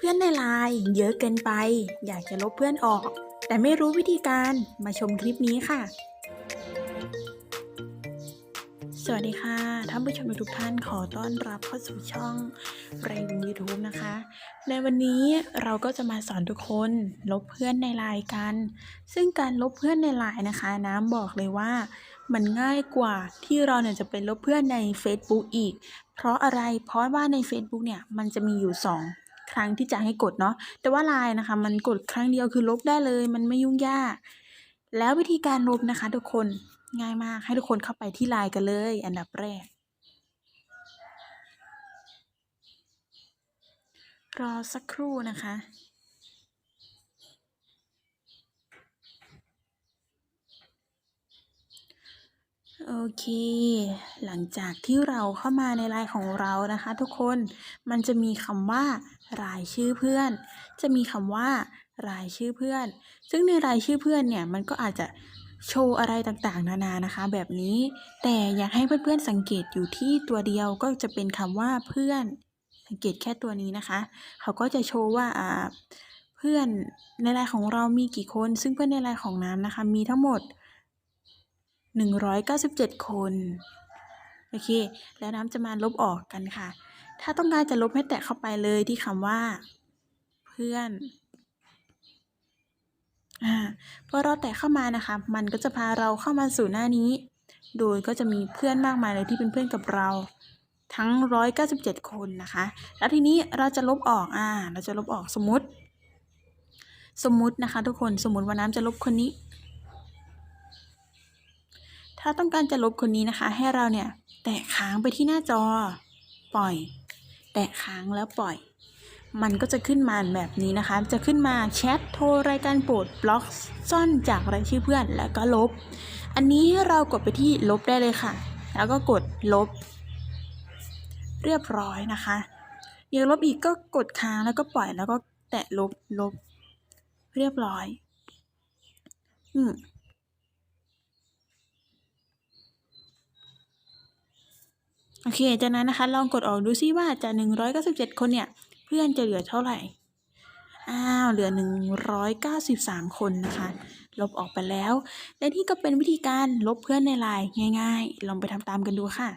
เพื่อนในไลน์เยอะเกินไป อยากจะลบเพื่อนออก แต่ไม่รู้วิธีการมาชมคลิปนี้ค่ะ สวัสดีค่ะท่านผู้ชมทุกท่านขอต้อนรับเข้าสู่ช่องไรวินยูทูบนะคะ ในวันนี้เราก็จะมาสอนทุกคนลบเพื่อนในไลน์กัน ซึ่งการลบเพื่อนในไลน์นะคะ น้ำบอกเลยว่ามันง่ายกว่าที่เราเนี่ยจะไปลบเพื่อนใน Facebook อีก เพราะอะไร เพราะว่าใน Facebook เนี่ยมันจะมีอยู่ 2 รั้งที่จะให้กดเนาะแต่ว่าไลน์นะคะ มันกดครั้งเดียวคือลบได้เลย มันไม่ยุ่งยาก แล้ววิธีการลบนะคะ ทุกคนง่ายมากให้ทุกคนเข้าไปที่ไลน์กันเลย อันดับแรก รอสักครู่นะคะ โอเค หลังจากที่เราเข้ามาในไลน์ของเรานะคะ ทุกคน มันจะมีคำว่า รายชื่อเพื่อน จะมีคำว่า รายชื่อเพื่อน ซึ่งในรายชื่อเพื่อนเนี่ย มันก็อาจจะโชว์อะไรต่างๆ นานานะคะ แบบนี้ แต่อยากให้เพื่อนๆสังเกตอยู่ที่ตัวเดียวก็จะเป็นคำว่าเพื่อน สังเกตแค่ตัวนี้นะคะ เขาก็จะโชว์ว่าอ่าเพื่อนในไลน์ของเรามีกี่คน ซึ่งเพื่อนในไลน์ของน้ำนะคะ มีทั้งหมด 197 คน โอเค แล้วน้ำจะมาลบออกกันค่ะ ถ้าต้องการจะลบให้แตะเข้าไปเลยที่คำว่า เพื่อนอ่าพอเราแตะเข้ามานะคะ มันก็จะพาเราเข้ามาสู่หน้านี้ โดยก็จะมีเพื่อนมากมายเลยที่เป็นเพื่อนกับเราทั้ง 197 คนนะคะ แล้วทีนี้เราจะลบออก อ่า เราจะลบออกสมมติ สมมตินะคะ ทุกคน สมมติว่าน้ำจะลบคนนี้ ถ้าต้องการจะลบคนนี้นะคะ ให้เราเนี่ยแตะค้างไปที่หน้าจอ ปล่อย แตะค้างแล้วปล่อย มันก็จะขึ้นมาแบบนี้นะคะ จะขึ้นมาแชทโทรรายการโปรดบล็อกซ่อนจากรายชื่อเพื่อนแล้วก็ลบ อันนี้เรากดไปที่ลบได้เลยค่ะ แล้วก็กดลบ เรียบร้อยนะคะอยากลบอีกก็กดค้างแล้วก็ปล่อยแล้วก็แตะลบลบ เรียบร้อย อืม โอเค จากนั้นนะคะ ลองกดออกดูซิว่าจาก197 คนเนี่ย เพื่อนจะเหลือเท่าไหร่ อ้าว เหลือ 193 คนนะคะ ลบออกไปแล้ว และนี่ก็เป็นวิธีการลบเพื่อนในไลน์ง่าย ๆ ลองไปทำตามกันดูค่ะ